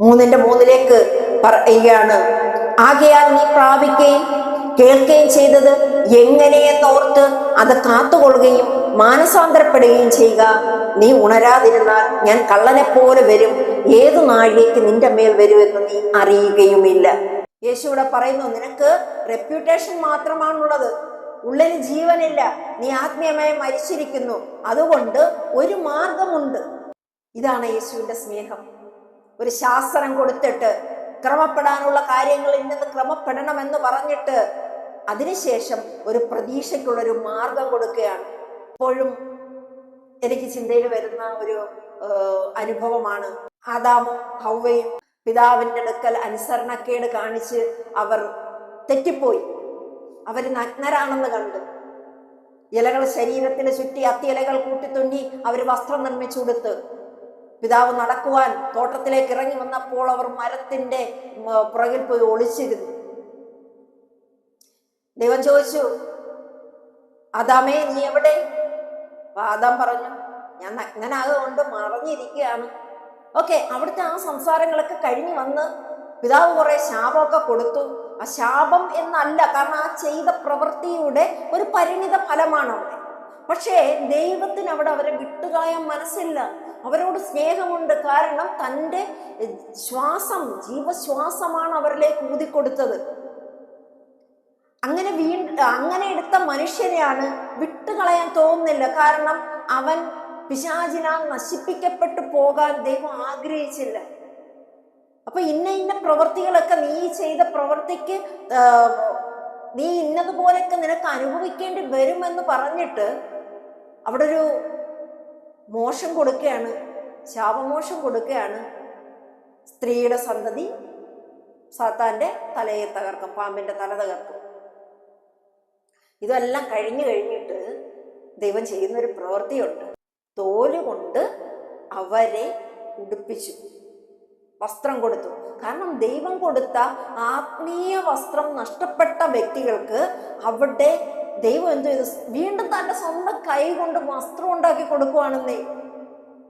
മൂന്നിന്റെ മൂന്നിലേക്ക് പറയുകയാണ്. ആകയാൽ നീ പ്രാപിക്കുകയും കേൾക്കുകയും ചെയ്തത് എങ്ങനെയെന്നോർത്ത് അത് കാത്തുകൊള്ളുകയും മാനസാന്തരപ്പെടുകയും ചെയ്യുക. നീ ഉണരാതിരുന്നാൽ ഞാൻ കള്ളനെ പോലെ വരും. ഏതു നാഴികയ്ക്ക് നിന്റെ മേൽ വരുമെന്ന് നീ അറിയുകയുമില്ല. യേശു ഇവിടെ പറയുന്നു നിനക്ക് റെപ്യൂട്ടേഷൻ മാത്രമാണുള്ളത്. ഉള്ളിന് ജീവനില്ല. നീ ആത്മീയമായി മരിച്ചിരിക്കുന്നു. അതുകൊണ്ട് ഒരു മാർഗമുണ്ട്. ഇതാണ് യേശുവിന്റെ സ്നേഹം. ഒരു ശാസ്ത്രം കൊടുത്തിട്ട് ക്രമപ്പെടാനുള്ള കാര്യങ്ങൾ ഇന്നത് ക്രമപ്പെടണമെന്ന് പറഞ്ഞിട്ട് അതിനുശേഷം ഒരു പ്രതീക്ഷയ്ക്കുള്ളൊരു മാർഗം കൊടുക്കുകയാണ്. ഇപ്പോഴും എനിക്ക് ചിന്തയിൽ വരുന്ന ഒരു അനുഭവമാണ്. ആദാമും ഹൗവയും പിതാവിന്റെ അടുക്കൽ അനുസരണക്കേട് കാണിച്ച് അവർ തെറ്റിപ്പോയി. അവർ നഗ്നരാണെന്ന് കണ്ടു. ഇലകൾ ശരീരത്തിന് ചുറ്റി അത്തിയിലകൾ കൂട്ടിത്തുന്നി അവർ വസ്ത്രം നിർമ്മിച്ചു കൊടുത്ത്. പിതാവ് നടക്കുവാൻ തോട്ടത്തിലേക്ക് ഇറങ്ങി വന്നപ്പോൾ അവർ മരത്തിന്റെ പുറകിൽ പോയി ഒളിച്ചിരുന്നു. ദൈവം ചോദിച്ചു ആദാമേ നീ എവിടെ? ആദാം പറഞ്ഞു ഞാൻ നഗ്നനാകൊണ്ട് മറഞ്ഞിരിക്കുകയാണ്. ഓക്കെ അവിടുത്തെ ആ സംസാരങ്ങളൊക്കെ കഴിഞ്ഞു വന്ന് പിതാവ് കുറെ ശാപമൊക്കെ കൊടുത്തു. ആ ശാപം എന്നല്ല കാരണം ആ ചെയ്ത പ്രവൃത്തിയുടെ ഒരു പരിണിത ഫലമാണ് അവിടെ. പക്ഷേ ദൈവത്തിന് അവിടെ അവരെ വിട്ടുകളയാൻ മനസ്സില്ല. അവരോട് സ്നേഹമുണ്ട്. കാരണം തന്റെ ശ്വാസം ജീവശ്വാസമാണ് അവരിലേക്ക് ഊതിക്കൊടുത്തത്. അങ്ങനെ വീ അങ്ങനെ എടുത്ത മനുഷ്യനെയാണ് വിട്ടുകളയാൻ തോന്നുന്നില്ല. കാരണം അവൻ പിശാചിനാൽ നശിപ്പിക്കപ്പെട്ടു പോകാൻ ദൈവം ആഗ്രഹിച്ചില്ല. അപ്പൊ ഇന്ന ഇന്ന പ്രവൃത്തികളൊക്കെ നീ ചെയ്ത പ്രവൃത്തിക്ക് നീ ഇന്നതുപോലെയൊക്കെ നിനക്ക് അനുഭവിക്കേണ്ടി വരുമെന്ന് പറഞ്ഞിട്ട് അവിടെ ഒരു മോശം കൊടുക്കുകയാണ് ശാപമോശം കൊടുക്കുകയാണ് സ്ത്രീയുടെ സന്തതി സാത്താന്റെ തലയെ തകർക്കും പാമ്പിന്റെ തല തകർക്കും. ഇതെല്ലാം കഴിഞ്ഞു കഴിഞ്ഞിട്ട് ദൈവം ചെയ്യുന്നൊരു പ്രവൃത്തിയുണ്ട്. തോലുകൊണ്ട് അവരെ ഉടുപ്പിച്ചു വസ്ത്രം കൊടുത്തു. കാരണം ദൈവം കൊടുത്ത ആത്മീയ വസ്ത്രം നഷ്ടപ്പെട്ട വ്യക്തികൾക്ക് അവിടെ ദൈവം എന്ത് ചെയ്തു? വീണ്ടും തന്റെ സ്വന്തം കൈ കൊണ്ട് വസ്ത്രം ഉണ്ടാക്കി കൊടുക്കുവാണെന്നേ.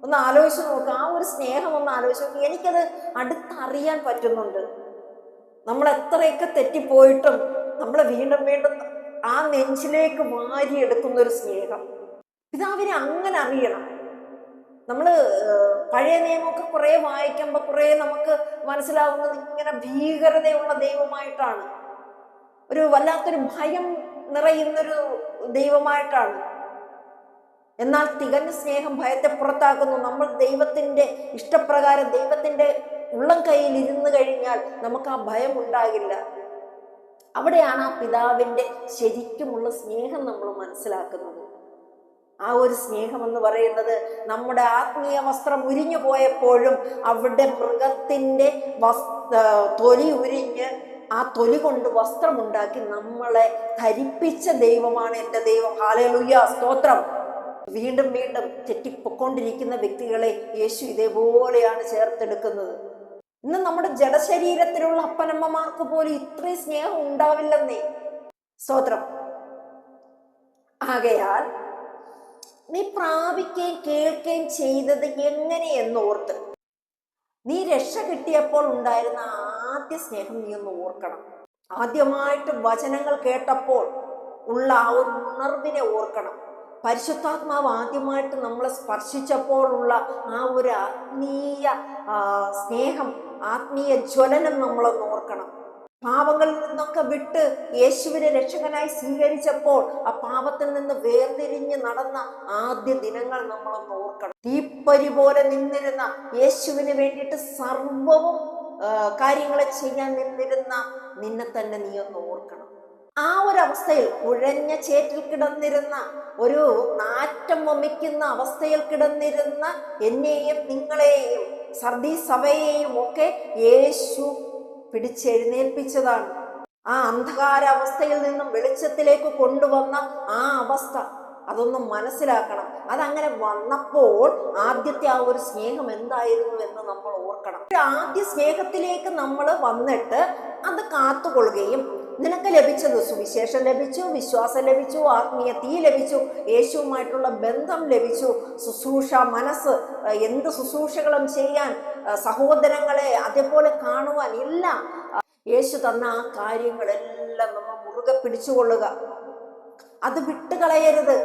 ഒന്ന് ആലോചിച്ച് നോക്കുക ആ ഒരു സ്നേഹം ഒന്ന് ആലോചിച്ച് നോക്കുക എനിക്കത് അടുത്തറിയാൻ പറ്റുന്നുണ്ട്. നമ്മൾ എത്രയൊക്കെ തെറ്റിപ്പോയിട്ടും നമ്മൾ വീണ്ടും വീണ്ടും ആ നെഞ്ചിലേക്ക് വാരിയെടുക്കുന്ന ഒരു സ്നേഹം. പിതാവിനെ അങ്ങനെ അറിയണം. നമ്മൾ പഴയ നിയമമൊക്കെ കുറേ വായിക്കുമ്പോൾ കുറേ നമുക്ക് മനസ്സിലാവുന്നത് ഇങ്ങനെ ഭീകരതയുള്ള ദൈവമായിട്ടാണ്. ഒരു വല്ലാത്തൊരു ഭയം നിറയുന്നൊരു ദൈവമായിട്ടാണ്. എന്നാൽ തികഞ്ഞ സ്നേഹം ഭയത്തെ പുറത്താക്കുന്നു. നമ്മൾ ദൈവത്തിന്റെ ഇഷ്ടപ്രകാരം ദൈവത്തിന്റെ ഉള്ളം കയ്യിൽ ഇരുന്ന് കഴിഞ്ഞാൽ നമുക്ക് ആ ഭയം ഉണ്ടാകില്ല. അവിടെയാണ് ആ പിതാവിന്റെ ശരിക്കുമുള്ള സ്നേഹം നമ്മൾ മനസ്സിലാക്കുന്നത്. ആ ഒരു സ്നേഹം എന്ന് പറയുന്നത് നമ്മുടെ ആത്മീയ വസ്ത്രം ഉരിഞ്ഞു പോയപ്പോഴും അവിടെ മൃഗത്തിന്റെ വസ് തൊലി ഉരിഞ്ഞ് ആ തൊലി കൊണ്ട് വസ്ത്രമുണ്ടാക്കി നമ്മളെ ധരിപ്പിച്ച ദൈവമാണ് എന്റെ ദൈവം. ഹാലലുയ്യ സ്തോത്രം. വീണ്ടും വീണ്ടും തെറ്റിപ്പൊക്കൊണ്ടിരിക്കുന്ന വ്യക്തികളെ യേശു ഇതേപോലെയാണ് ചേർത്തെടുക്കുന്നത്. ഇന്ന് നമ്മുടെ ജഡശരീരത്തിലുള്ള അപ്പനമ്മമാർക്ക് പോലും ഇത്രയും സ്നേഹം ഉണ്ടാവില്ലെന്നേ. സ്തോത്രം. ആകയാൽ നീ പ്രാപിക്കുകയും കേൾക്കുകയും ചെയ്തത് എങ്ങനെയെന്നോർത്ത് നീ രക്ഷ കിട്ടിയപ്പോൾ ഉണ്ടായിരുന്ന ആദ്യ സ്നേഹം നീ ഒന്ന് ഓർക്കണം. ആദ്യമായിട്ട് വചനങ്ങൾ കേട്ടപ്പോൾ ഉള്ള ആ ഒരു ഉണർവിനെ ഓർക്കണം. പരിശുദ്ധാത്മാവ് ആദ്യമായിട്ട് നമ്മളെ സ്പർശിച്ചപ്പോഴുള്ള ആ ഒരു ആത്മീയ സ്നേഹം ആത്മീയ ജ്വലനം നമ്മളൊന്ന് ഓർക്കണം. പാപങ്ങളിൽ നിന്നൊക്കെ വിട്ട് യേശുവിനെ രക്ഷകനായി സ്വീകരിച്ചപ്പോൾ ആ പാപത്തിൽ നിന്ന് വേർതിരിഞ്ഞ് നടന്ന ആദ്യ ദിനങ്ങൾ നമ്മളൊന്ന് ഓർക്കണം. തീപ്പരി പോലെ നിന്നിരുന്ന യേശുവിന് വേണ്ടിയിട്ട് സർവവും കാര്യങ്ങളെ ചെയ്യാൻ നിന്നിരുന്ന നിന്നെ തന്നെ നീ ഒന്ന് ഓർക്കണം. ആ ഒരു അവസ്ഥയിൽ കുഴഞ്ഞ ചേറ്റിൽ കിടന്നിരുന്ന ഒരു നാറ്റം വമിക്കുന്ന അവസ്ഥയിൽ കിടന്നിരുന്ന എന്നെയും നിങ്ങളെയും സർദി സഭയെയും ഒക്കെ യേശു പിടിച്ചെഴുന്നേൽപ്പിച്ചതാണ്. ആ അന്ധകാര അവസ്ഥയിൽ നിന്നും വെളിച്ചത്തിലേക്ക് കൊണ്ടുവന്ന ആ അവസ്ഥ. അതൊന്നും മനസ്സിലാക്കണം. അതങ്ങനെ വന്നപ്പോൾ ആദ്യത്തെ ആ ഒരു സ്നേഹം എന്തായിരുന്നു എന്ന് നമ്മൾ ഓർക്കണം. ആദ്യ സ്നേഹത്തിലേക്ക് നമ്മൾ വന്നിട്ട് അത് കാത്തുകൊള്ളുകയും നിനക്ക് ലഭിച്ചത് സുവിശേഷം ലഭിച്ചു വിശ്വാസം ലഭിച്ചു ആത്മീയ തീ ലഭിച്ചു യേശുവുമായിട്ടുള്ള ബന്ധം ലഭിച്ചു ശുശ്രൂഷ മനസ്സ് എന്ത് ശുശ്രൂഷകളും ചെയ്യാൻ സഹോദരങ്ങളെ അതേപോലെ കാണുവാൻ എല്ലാം യേശു തന്ന ആ കാര്യങ്ങളെല്ലാം നമ്മൾ മുറുകെ പിടിച്ചുകൊള്ളുക. അത് വിട്ടുകളയരുത്.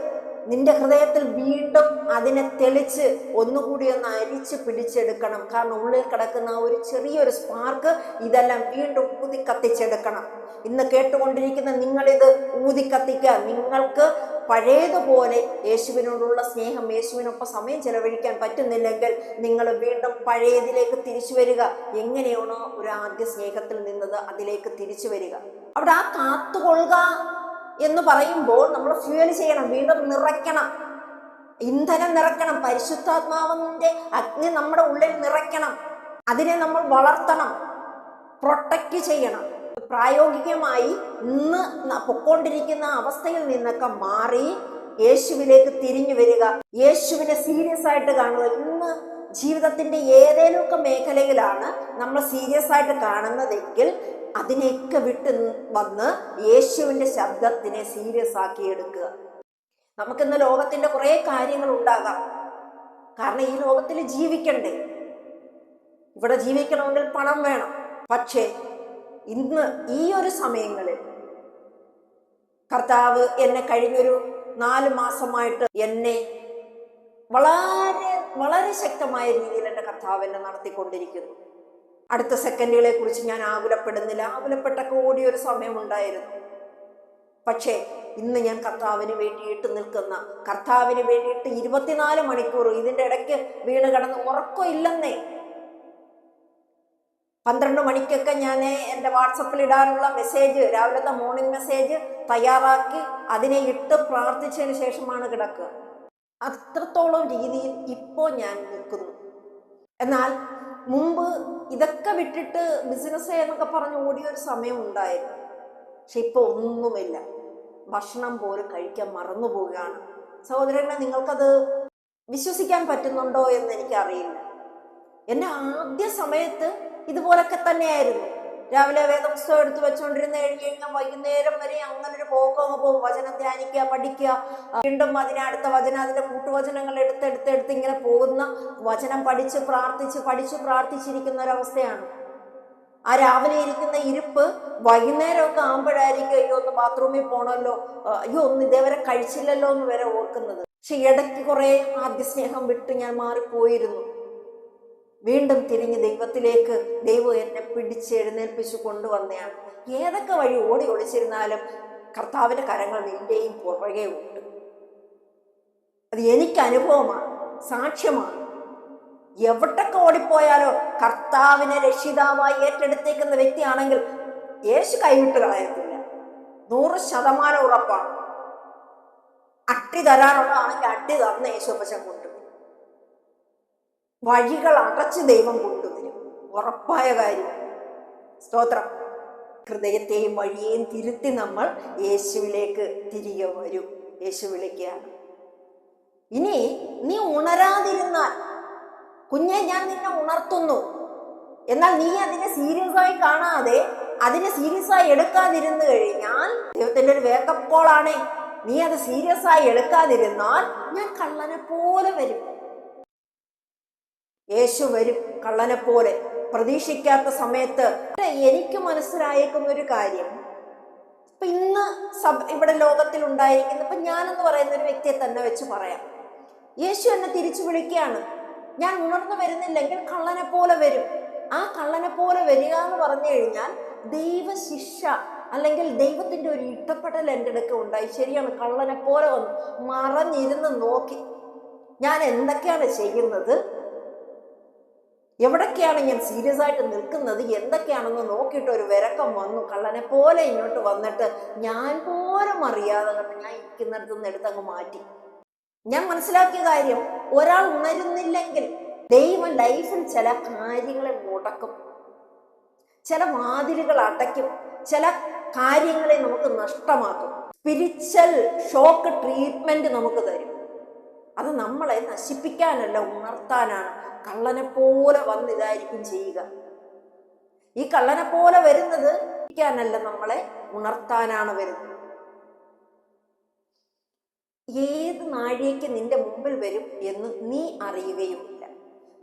നിന്റെ ഹൃദയത്തിൽ വീണ്ടും അതിനെ തെളിച്ച് ഒന്നുകൂടി ഒന്ന് അരിച്ച് പിടിച്ചെടുക്കണം. കാരണം ഉള്ളിൽ കിടക്കുന്ന ഒരു ചെറിയൊരു സ്പാർക്ക് ഇതെല്ലാം വീണ്ടും ഊതി കത്തിച്ചെടുക്കണം ഇന്ന് കേട്ടുകൊണ്ടിരിക്കുന്ന നിങ്ങളിത് ഊതി കത്തിക്കുക നിങ്ങൾക്ക് പഴയതുപോലെ യേശുവിനോടുള്ള സ്നേഹം യേശുവിനൊപ്പം സമയം ചെലവഴിക്കാൻ പറ്റുന്നില്ലെങ്കിൽ നിങ്ങൾ വീണ്ടും പഴയതിലേക്ക് തിരിച്ചു വരിക. എങ്ങനെയാണോ ഒരു ആദ്യ സ്നേഹത്തിൽ നിന്നത് അതിലേക്ക് തിരിച്ചു വരിക. അവിടെ ആ കാത്തുകൊള്ളുക എന്ന് പറയുമ്പോൾ നമ്മൾ ഫ്യൂൽ ചെയ്യണം വീണ്ടും നിറയ്ക്കണം. ഇന്ധനം നിറയ്ക്കണം പരിശുദ്ധാത്മാവിന്റെ അഗ്നി നമ്മുടെ ഉള്ളിൽ നിറയ്ക്കണം. അതിനെ നമ്മൾ വളർത്തണം പ്രൊട്ടക്റ്റ് ചെയ്യണം. പ്രായോഗികമായി ഇന്ന് പൊക്കോണ്ടിരിക്കുന്ന അവസ്ഥയിൽ നിന്നൊക്കെ മാറി യേശുവിലേക്ക് തിരിഞ്ഞു വരിക. യേശുവിനെ സീരിയസ് ആയിട്ട് കാണുക. ഇന്ന് ജീവിതത്തിന്റെ ഏതേലുമൊക്കെ മേഖലയിലാണ് നമ്മൾ സീരിയസ് ആയിട്ട് കാണുന്നതെങ്കിൽ അതിനെയൊക്കെ വിട്ട് വന്ന് യേശുവിന്റെ ശബ്ദത്തിനെ സീരിയസ് ആക്കി എടുക്കുക. നമുക്കിന്ന് ലോകത്തിന്റെ കുറേ കാര്യങ്ങൾ ഉണ്ടാകാം. കാരണം ഈ ലോകത്തിൽ ജീവിക്കണ്ടേ? ഇവിടെ ജീവിക്കണമെങ്കിൽ പണം വേണം. പക്ഷേ ഇന്ന് ഈ ഒരു സമയങ്ങളിൽ കർത്താവ് എന്നെ കഴിഞ്ഞൊരു നാല് മാസമായിട്ട് എന്നെ വളരെ വളരെ ശക്തമായ രീതിയിൽ എന്റെ കർത്താവ് എന്നെ നടത്തിക്കൊണ്ടിരിക്കുന്നു. അടുത്ത സെക്കൻഡുകളെ കുറിച്ച് ഞാൻ ആകുലപ്പെടുന്നില്ല. ആകുലപ്പെട്ടൊക്കെ ഓടിയൊരു സമയമുണ്ടായിരുന്നു. പക്ഷേ ഇന്ന് ഞാൻ കർത്താവിന് വേണ്ടിയിട്ട് നിൽക്കുന്ന കർത്താവിന് വേണ്ടിയിട്ട് ഇരുപത്തിനാല് മണിക്കൂർ ഇതിന്റെ ഇടയ്ക്ക് വീണ് കിടന്ന് ഉറക്കം ഇല്ലെന്നേ. പന്ത്രണ്ട് മണിക്കൊക്കെ ഞാൻ എന്റെ വാട്സപ്പിൽ ഇടാനുള്ള മെസ്സേജ് രാവിലത്തെ മോർണിംഗ് മെസ്സേജ് തയ്യാറാക്കി അതിനെ ഇട്ട് പ്രാർത്ഥിച്ചതിന് ശേഷമാണ് കിടക്കുക. അത്രത്തോളം രീതിയിൽ ഇപ്പോൾ ഞാൻ നിൽക്കുന്നു. എന്നാൽ മുമ്പ് ഇതൊക്കെ വിട്ടിട്ട് ബിസിനസ് എന്നൊക്കെ പറഞ്ഞ് ഓടിയൊരു സമയം ഉണ്ടായിരുന്നു. പക്ഷെ ഇപ്പോൾ ഒന്നുമില്ല. ഭക്ഷണം പോലും കഴിക്കാൻ മറന്നു പോവുകയാണ്. സഹോദരങ്ങളെ നിങ്ങൾക്കത് വിശ്വസിക്കാൻ പറ്റുന്നുണ്ടോ എന്ന് എനിക്കറിയില്ല. എന്റെ ആദ്യ സമയത്ത് ഇതുപോലൊക്കെ തന്നെയായിരുന്നു. രാവിലെ വേദപുസ്തകം എടുത്ത് വെച്ചുകൊണ്ടിരുന്ന് കഴിഞ്ഞ് കഴിഞ്ഞാൽ വൈകുന്നേരം വരെ അങ്ങനെ ഒരു പോക്കങ്ങ് പോകും. വചനം ധ്യാനിക്കുക പഠിക്കുക. വീണ്ടും അതിനെ അടുത്ത വചനം അതിന്റെ കൂട്ടുവചനങ്ങൾ എടുത്ത് എടുത്ത് ഇങ്ങനെ പോകുന്ന വചനം പഠിച്ച് പ്രാർത്ഥിച്ച് പഠിച്ച് പ്രാർത്ഥിച്ചിരിക്കുന്ന ഒരവസ്ഥയാണ്. ആ രാവിലെ ഇരിക്കുന്ന ഇരിപ്പ് വൈകുന്നേരമൊക്കെ ആകുമ്പോഴായിരിക്കും അയ്യോ ഒന്ന് ബാത്റൂമിൽ പോകണമല്ലോ അയ്യോ ഒന്ന് ഇതേവരെ കഴിച്ചില്ലല്ലോ എന്ന് വരെ ഓർക്കുന്നത്. പക്ഷെ ഇടയ്ക്ക് കുറേ ആദ്യ സ്നേഹം വിട്ട് ഞാൻ മാറിപ്പോയിരുന്നു. വീണ്ടും തിരിഞ്ഞ് ദൈവത്തിലേക്ക് ദൈവം എന്നെ പിടിച്ച് എഴുന്നേൽപ്പിച്ചു കൊണ്ടുവന്നെയാണ് ഏതൊക്കെ വഴി ഓടി ഒളിച്ചിരുന്നാലും കർത്താവിന്റെ കരങ്ങൾ നിന്റെയും പുറകെ ഉണ്ട്. അത് എനിക്ക് അനുഭവമാണ് സാക്ഷ്യമാണ്. എവിടൊക്കെ ഓടിപ്പോയാലോ കർത്താവിനെ രക്ഷിതാവായി ഏറ്റെടുത്തേക്കുന്ന വ്യക്തിയാണെങ്കിൽ യേശു കൈവിട്ട് കളയത്തില്ല നൂറ് ശതമാനം ഉറപ്പാണ്. അട്ടി തരാനുള്ളതാണെങ്കിൽ അട്ടി തന്ന യേശു കൊണ്ടുവരും. വഴികൾ അടച്ച് ദൈവം കൊണ്ടുവരും ഉറപ്പായ കാര്യം. സ്തോത്രം. ഹൃദയത്തെയും വഴിയെയും തിരുത്തി നമ്മൾ യേശുവിലേക്ക് തിരികെ വരും. യേശു വിളിക്കുകയാണ് ഇനി നീ ഉണരാതിരുന്നാൽ കുഞ്ഞെ ഞാൻ നിന്നെ ഉണർത്തുന്നു. എന്നാൽ നീ അതിനെ സീരിയസ് ആയി കാണാതെ അതിനെ സീരിയസ് ആയി എടുക്കാതിരുന്നു കഴിഞ്ഞാൽ ദൈവത്തിന്റെ ഒരു വേക്കപ്പോളാണേ. നീ അത് സീരിയസ് ആയി എടുക്കാതിരുന്നാൽ ഞാൻ കള്ളനെ പോലെ വരും. യേശു വരും കള്ളനെ പോലെ പ്രതീക്ഷിക്കാത്ത സമയത്ത്. എനിക്ക് മനസ്സിലായേക്കുന്ന ഒരു കാര്യം ഇപ്പൊ ഇന്ന് സഭ ഇവിടെ ലോകത്തിൽ ഉണ്ടായിരിക്കുന്ന ഇപ്പൊ ഞാനെന്ന് പറയുന്ന ഒരു വ്യക്തിയെ തന്നെ വെച്ച് പറയാം. യേശു എന്നെ തിരിച്ചു വിളിക്കുകയാണ്. ഞാൻ ഉണർന്നു വരുന്നില്ലെങ്കിൽ കള്ളനെ പോലെ വരും. ആ കള്ളനെ പോലെ വരിക എന്ന് പറഞ്ഞു കഴിഞ്ഞാൽ ദൈവശിക്ഷ അല്ലെങ്കിൽ ദൈവത്തിന്റെ ഒരു ഇട്ടപ്പെടൽ എന്റെ അടുക്ക ഉണ്ടായി. ശരിയാണ് കള്ളനെ പോലെ വന്നു. മറഞ്ഞിരുന്ന് നോക്കി. ഞാൻ എന്തൊക്കെയാണ് ചെയ്യുന്നത്? എവിടൊക്കെയാണ് ഞാൻ സീരിയസ് ആയിട്ട് നിൽക്കുന്നത്? എന്തൊക്കെയാണെന്ന് നോക്കിയിട്ട് ഒരു വിരക്കം വന്നു. കള്ളനെ പോലെ ഇങ്ങോട്ട് വന്നിട്ട് ഞാൻ പോലും അറിയാതെ കണ്ട്. ഞാൻ ഇരിക്കുന്നിടത്തു നിന്ന് എടുത്തങ്ങ് മാറ്റി. ഞാൻ മനസ്സിലാക്കിയ കാര്യം ഒരാൾ ഉണരുന്നില്ലെങ്കിൽ ദൈവം ലൈഫിൽ ചില കാര്യങ്ങളെ മുടക്കും. ചില വാതിലുകൾ അടയ്ക്കും. ചില കാര്യങ്ങളെ നമുക്ക് നഷ്ടമാക്കും. സ്പിരിച്വൽ ഷോക്ക് ട്രീറ്റ്മെന്റ് നമുക്ക് തരും. അത് നമ്മളെ നശിപ്പിക്കാനല്ല ഉണർത്താനാണ്. കള്ളനെ പോലെ വന്ന് ഇതായിരിക്കും ചെയ്യുക. ഈ കള്ളനെ പോലെ വരുന്നത് ഇരിക്കാനല്ല നമ്മളെ ഉണർത്താനാണ് വരുന്നത്. ഏത് നാഴികയ്ക്ക് നിന്റെ മുമ്പിൽ വരും എന്ന് നീ അറിയുകയുമില്ല.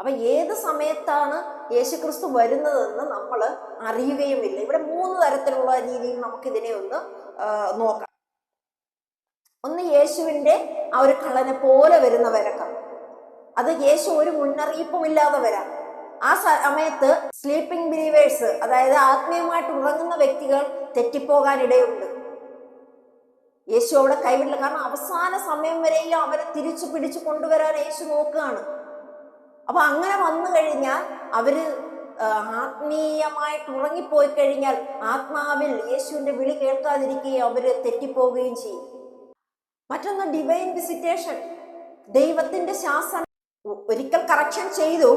അപ്പൊ ഏത് സമയത്താണ് യേശുക്രിസ്തു വരുന്നതെന്ന് നമ്മൾ അറിയുകയുമില്ല. ഇവിടെ മൂന്ന് തരത്തിലുള്ള രീതിയിൽ നമുക്കിതിനെ ഒന്ന് നോക്കാം. ഒന്ന് യേശുവിന്റെ ആ ഒരു കള്ളനെ പോലെ വരുന്ന വരക്കം അത് യേശു ഒരു മുന്നറിയിപ്പും ഇല്ലാതെ വരാം ആ സമയത്ത് സ്ലീപ്പിംഗ് ബിലീവേഴ്സ് അതായത് ആത്മീയമായിട്ട് ഉറങ്ങുന്ന വ്യക്തികൾ തെറ്റിപ്പോകാനിടയുണ്ട്. യേശു അവിടെ കൈവിടില്ല. കാരണം അവസാന സമയം വരെയും അവരെ തിരിച്ചു പിടിച്ചു കൊണ്ടുവരാൻ യേശു നോക്കുകയാണ്. അപ്പൊ അങ്ങനെ വന്നു കഴിഞ്ഞാൽ അവർ ആത്മീയമായിട്ട് ഉറങ്ങിപ്പോയി കഴിഞ്ഞാൽ ആത്മാവിൽ യേശുവിന്റെ വിളി കേൾക്കാതിരിക്കുകയും അവർ തെറ്റിപ്പോവുകയും ചെയ്യും. മറ്റൊന്ന് ഡിവൈൻ വിസിറ്റേഷൻ ദൈവത്തിന്റെ ശാസന ഒരിക്കൽ കറക്ഷൻ ചെയ്തു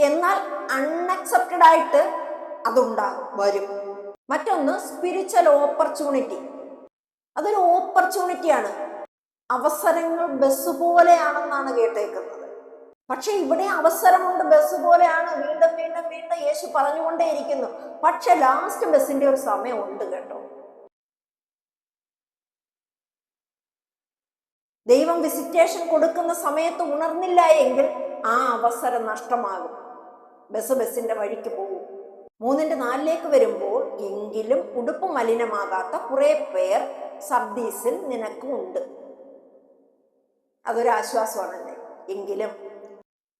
എന്നാൽ അൺഅക്സെപ്റ്റഡ് ആയിട്ട് അതുണ്ടാകും വരും. മറ്റൊന്ന് സ്പിരിച്വൽ ഓപ്പർച്യൂണിറ്റി അതൊരു ഓപ്പർച്യൂണിറ്റിയാണ് അവസരങ്ങൾ ബസ് പോലെയാണെന്നാണ് കേട്ടേക്കുന്നത്. പക്ഷെ ഇവിടെ അവസരമുണ്ട് ബസ് പോലെയാണ്. വീണ്ടും വീണ്ടും വീണ്ടും യേശു പറഞ്ഞുകൊണ്ടേയിരിക്കുന്നു. പക്ഷെ ലാസ്റ്റ് ബസ്സിന്റെ ഒരു സമയമുണ്ട് കേട്ടോ. ദൈവം വിസിറ്റേഷൻ കൊടുക്കുന്ന സമയത്ത് ഉണർന്നില്ല എങ്കിൽ ആ അവസരം നഷ്ടമാകും. ബസ് ബസ്സിന്റെ വഴിക്ക് പോകും. മൂന്നിന്റെ നാലിലേക്ക് വരുമ്പോൾ എങ്കിലും ഉടുപ്പ് മലിനമാകാത്ത കുറെ പേർ സർദീസിൽ നിനക്കും ഉണ്ട്. അതൊരു ആശ്വാസമാണല്ലേ? എങ്കിലും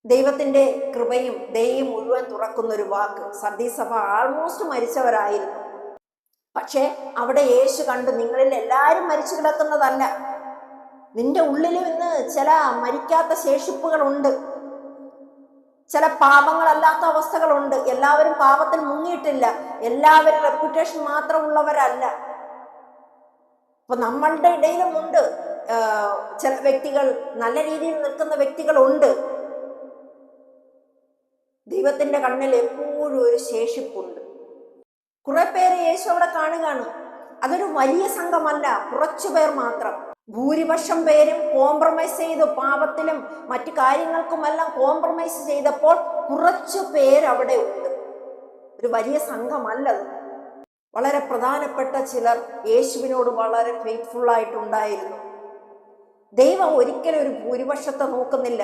ദൈവത്തിന്റെ കൃപയും ദയയും മുഴുവൻ തുറക്കുന്ന ഒരു വാക്ക്. സർദീസ് സഭ ആൾമോസ്റ്റ് മരിച്ചവരായിരുന്നു. പക്ഷേ അവിടെ യേശു കണ്ടു നിങ്ങളിൽ എല്ലാവരും മരിച്ചു കിടക്കുന്നതല്ല. നിന്റെ ഉള്ളിലും ഇന്ന് ചില മരിക്കാത്ത ശേഷിപ്പുകളുണ്ട്. ചില പാപങ്ങളല്ലാത്ത അവസ്ഥകളുണ്ട്. എല്ലാവരും പാപത്തിൽ മുങ്ങിയിട്ടില്ല. എല്ലാവരും റെപ്യൂട്ടേഷൻ മാത്രമുള്ളവരല്ല. അപ്പൊ നമ്മളുടെ ഇടയിലും ഉണ്ട് ചില വ്യക്തികൾ നല്ല രീതിയിൽ നിൽക്കുന്ന വ്യക്തികളുണ്ട്. ദൈവത്തിന്റെ കണ്ണിൽ എപ്പോഴും ഒരു ശേഷിപ്പുണ്ട്. കുറെ പേര് യേശു അവിടെ കാണുകയാണ്. അതൊരു വലിയ സംഘമല്ല. കുറച്ചു പേർ മാത്രം. ഭൂരിപക്ഷം പേരും കോംപ്രമൈസ് ചെയ്തു പാപത്തിലും മറ്റു കാര്യങ്ങൾക്കുമെല്ലാം കോംപ്രമൈസ് ചെയ്തപ്പോൾ കുറച്ചു പേരവിടെ ഉണ്ട്. ഒരു വലിയ സംഘമല്ലത് വളരെ പ്രധാനപ്പെട്ട ചിലർ യേശുവിനോട് വളരെ ഫെയ്ത്ത്ഫുൾ ആയിട്ടുണ്ടായിരുന്നു. ദൈവം ഒരിക്കലും ഒരു ഭൂരിപക്ഷത്തെ നോക്കുന്നില്ല.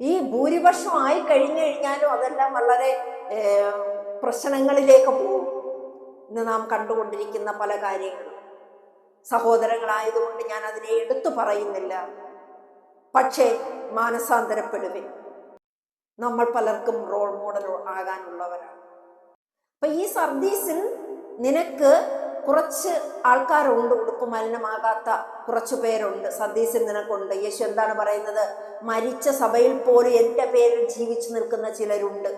ഈ ഭൂരിപക്ഷം ആയി കഴിഞ്ഞു കഴിഞ്ഞാലും അതെല്ലാം വളരെ പ്രശ്നങ്ങളിലേക്ക് പോകും. ഇന്ന് നാം കണ്ടുകൊണ്ടിരിക്കുന്ന പല കാര്യങ്ങളും. സഹോദരങ്ങളായതുകൊണ്ട് ഞാൻ അതിനെ എടുത്തു പറയുന്നില്ല. പക്ഷേ മാനസാന്തരപ്പെടുവേ നമ്മൾ പലർക്കും റോൾ മോഡൽ ആകാനുള്ളവരാണ്. അപ്പൊ ഈ സർദീസിൽ നിനക്ക് കുറച്ച് ആൾക്കാരുണ്ട് ഉടുപ്പ് മലിനമാകാത്ത കുറച്ചു പേരുണ്ട്. സർദീസിൽ നിനക്കുണ്ട്. യേശു എന്താണ് പറയുന്നത്? മരിച്ച സഭയിൽ പോലും എന്റെ പേരിൽ ജീവിച്ചു നിൽക്കുന്ന ചിലരുണ്ട്.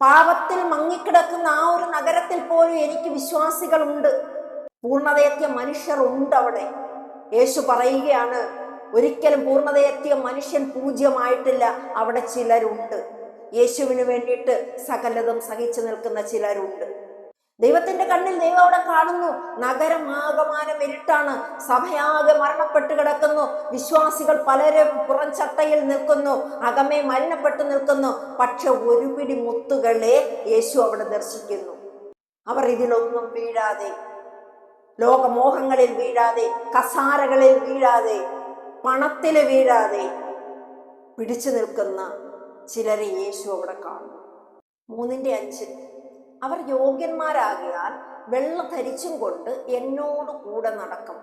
പാപത്തിൽ മങ്ങിക്കിടക്കുന്ന ആ ഒരു നഗരത്തിൽ പോലും എനിക്ക് വിശ്വാസികളുണ്ട്. പൂർണതയെത്തിയ മനുഷ്യർ ഉണ്ട് അവിടെ യേശു പറയുകയാണ് ഒരിക്കലും പൂർണതയെത്തിയ മനുഷ്യൻ പൂജ്യമായിട്ടില്ല. അവിടെ ചിലരുണ്ട്. യേശുവിന് വേണ്ടിയിട്ട് സകലതും സഹിച്ചു നിൽക്കുന്ന ചിലരുണ്ട്. ദൈവത്തിന്റെ കണ്ണിൽ ദൈവം അവിടെ കാണുന്നു. നഗരം ആകമാനം ഇരുട്ടാണ്. സഭയാകെ മരണപ്പെട്ട് കിടക്കുന്നു. വിശ്വാസികൾ പലരും പുറംചട്ടയിൽ നിൽക്കുന്നു. അകമേ മലിനപ്പെട്ടു നിൽക്കുന്നു. പക്ഷെ ഒരു പിടി മുത്തുകളെ യേശു അവിടെ ദർശിക്കുന്നു. അവർ ഇതിലൊന്നും വീഴാതെ ലോകമോഹങ്ങളിൽ വീഴാതെ കസാരകളിൽ വീഴാതെ പണത്തിൽ വീഴാതെ പിടിച്ചു നിൽക്കുന്ന ചിലരെ യേശു അവിടെ കാണുന്നു. മൂന്നിന്റെ അഞ്ച് അവർ യോഗ്യന്മാരാകിയാൽ വെള്ള ധരിച്ചും കൊണ്ട് എന്നോട് കൂടെ നടക്കും.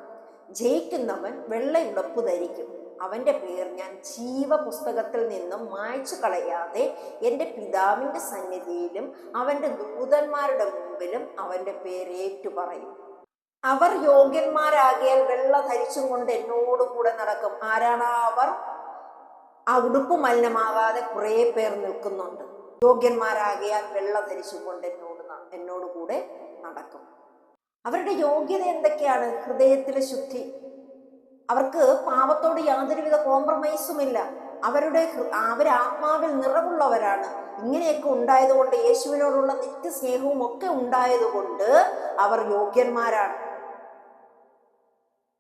ജയിക്കുന്നവൻ വെള്ളയുടപ്പ് ധരിക്കും. അവന്റെ പേർ ഞാൻ ജീവപുസ്തകത്തിൽ നിന്നും മായ്ച്ചു കളയാതെ എന്റെ പിതാവിന്റെ സന്നിധിയിലും അവന്റെ ദൂതന്മാരുടെ മുമ്പിലും അവന്റെ പേരേറ്റു പറയും അവർ യോഗ്യന്മാരാകിയാൽ വെള്ള ധരിച്ചും കൊണ്ട് എന്നോട് കൂടെ നടക്കും. ആരാണ് അവർ? ആ ഉടുപ്പ് മലിനമാകാതെ കുറേ പേർ നിൽക്കുന്നുണ്ട്. യോഗ്യന്മാരാകിയാൽ വെള്ള ധരിച്ചുകൊണ്ട് എന്നോട് എന്നോട് കൂടെ നടക്കും. അവരുടെ യോഗ്യത എന്തൊക്കെയാണ്? ഹൃദയത്തിലെ ശുദ്ധി. അവർക്ക് പാപത്തോട് യാതൊരുവിധ കോംപ്രമൈസും ഇല്ല അവരുടെ ആത്മാവിൽ നിറവുള്ളവരാണ്. ഇങ്ങനെയൊക്കെ ഉണ്ടായതുകൊണ്ട് യേശുവിനോടുള്ള നിത്യസ്നേഹവും ഒക്കെ ഉണ്ടായതുകൊണ്ട് അവർ യോഗ്യന്മാരാണ്.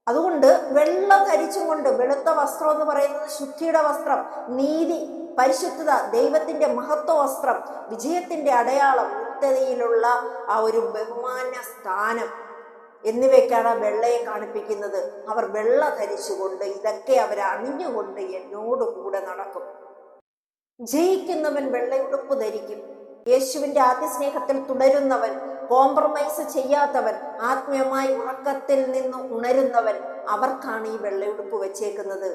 അതുകൊണ്ട് വെള്ള ധരിച്ചും കൊണ്ട് വെളുത്ത വസ്ത്രം എന്ന് പറയുന്നത് ശുദ്ധിയുടെ വസ്ത്രം നീതി പരിശുദ്ധത ദൈവത്തിന്റെ മഹത്വ വസ്ത്രം വിജയത്തിന്റെ അടയാളം മുക്തതയിലുള്ള ആ ഒരു ബഹുമാന സ്ഥാനം എന്നിവയ്ക്കാണ് വെള്ളയെ കാണിപ്പിക്കുന്നത്. അവർ വെള്ള ധരിച്ചുകൊണ്ട് ഇതൊക്കെ അവർ അണിഞ്ഞുകൊണ്ട് എന്നോട് കൂടെ നടക്കും. ജയിക്കുന്നവൻ വെള്ളയുടുപ്പ് ധരിക്കും. യേശുവിന്റെ ആദ്യ സ്നേഹത്തിൽ തുടരുന്നവൻ കോംപ്രമൈസ് ചെയ്യാത്തവൻ ആത്മീയമായി ഉറക്കത്തിൽ നിന്ന് ഉണരുന്നവൻ അവർക്കാണ് ഈ വെള്ളയുടുപ്പ് വെച്ചേക്കുന്നത്.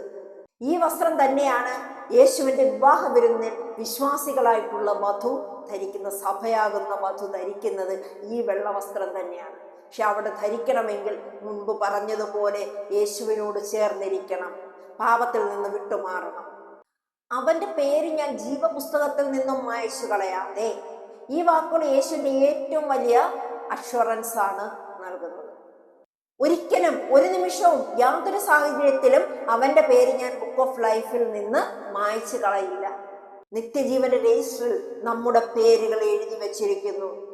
ഈ വസ്ത്രം തന്നെയാണ് യേശുവിന്റെ വിവാഹ വിരുന്നിൽ വിശ്വാസികളായിട്ടുള്ള മധു ധരിക്കുന്ന സഭയാകുന്ന മധു ധരിക്കുന്നത് ഈ വെള്ളവസ്ത്രം തന്നെയാണ്. പക്ഷെ അവിടെ ധരിക്കണമെങ്കിൽ മുൻപ് പറഞ്ഞതുപോലെ യേശുവിനോട് ചേർന്നിരിക്കണം പാപത്തിൽ നിന്ന് വിട്ടുമാറണം. അവന്റെ പേര് ഞാൻ ജീവപുസ്തകത്തിൽ നിന്നും മായച്ചു കളയാതെ ഈ വാക്കുകൾ യേശുവിന്റെ ഏറ്റവും വലിയ അഷ്വറൻസ് ആണ് നൽകുന്നത്. ഒരിക്കലും ഒരു നിമിഷവും യാതൊരു സാഹചര്യത്തിലും അവന്റെ പേര് ഞാൻ ബുക്ക് ഓഫ് ലൈഫിൽ നിന്ന് മായ്ച്ചു കളയില്ല. നിത്യജീവന്റെ രജിസ്റ്ററിൽ നമ്മുടെ പേരുകൾ എഴുതി വച്ചിരിക്കുന്നു.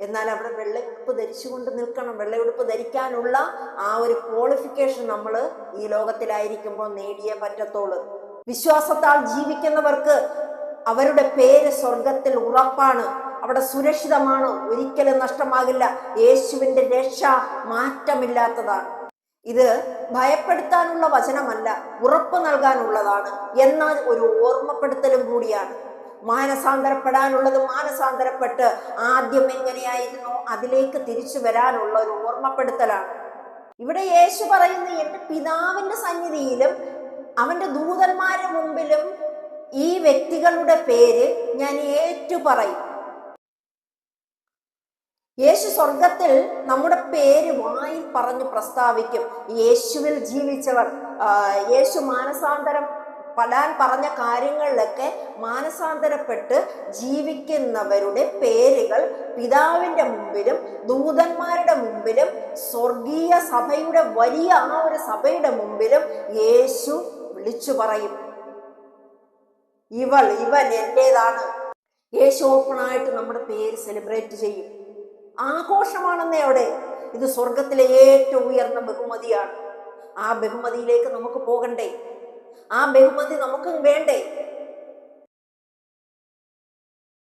എന്നാൽ അവിടെ വെള്ളയുടുപ്പ് ധരിച്ചുകൊണ്ട് നിൽക്കണം. വെള്ളയുടുപ്പ് ധരിക്കാനുള്ള ആ ഒരു ക്വാളിഫിക്കേഷൻ നമ്മൾ ഈ ലോകത്തിലായിരിക്കുമ്പോൾ നേടിയേ പറ്റത്തുള്ളൂ. വിശ്വാസത്താൽ ജീവിക്കുന്നവർക്ക് അവരുടെ പേര് സ്വർഗത്തിൽ ഉറപ്പാണ്. അവിടെ സുരക്ഷിതമാണ്. ഒരിക്കലും നഷ്ടമാകില്ല. യേശുവിന്റെ രക്ഷ മാറ്റമില്ലാത്തതാണ്. ഇത് ഭയപ്പെടുത്താനുള്ള വചനമല്ല ഉറപ്പ് നൽകാനുള്ളതാണ് എന്നാൽ ഒരു ഓർമ്മപ്പെടുത്തലും കൂടിയാണ്. മാനസാന്തരപ്പെടാനുള്ളത് മാനസാന്തരപ്പെട്ട് ആദ്യം എങ്ങനെയായിരുന്നു അതിലേക്ക് തിരിച്ചു വരാനുള്ള ഒരു ഓർമ്മപ്പെടുത്തലാണ്. ഇവിടെ യേശു പറയുന്ന എന്റെ പിതാവിന്റെ സന്നിധിയിലും അവന്റെ ദൂതന്മാരുടെ മുമ്പിലും ഈ വ്യക്തികളുടെ പേര് ഞാൻ ഏറ്റു പറയും യേശു സ്വർഗത്തിൽ നമ്മുടെ പേര് വായിൽ പറഞ്ഞു പ്രസ്താവിക്കും. യേശുവിൽ ജീവിച്ചവർ യേശു മാനസാന്തരം പടാൻ പറഞ്ഞ കാര്യങ്ങളിലൊക്കെ മാനസാന്തരപ്പെട്ട് ജീവിക്കുന്നവരുടെ പേരുകൾ പിതാവിന്റെ മുമ്പിലും ദൂതന്മാരുടെ മുമ്പിലും സ്വർഗീയ സഭയുടെ വലിയ ആ ഒരു സഭയുടെ മുമ്പിലും യേശു വിളിച്ചു പറയും ഇവൾ ഇവൻ എന്റേതാണ്? യേശു ഓപ്പണായിട്ട് നമ്മുടെ പേര് സെലിബ്രേറ്റ് ചെയ്യും. ആഘോഷമാണെന്നേ അവിടെ. ഇത് സ്വർഗത്തിലെ ഏറ്റവും ഉയർന്ന ബഹുമതിയാണ്. ആ ബഹുമതിയിലേക്ക് നമുക്ക് പോകണ്ടേ? ആ ബഹുമതി നമുക്കും വേണ്ടേ?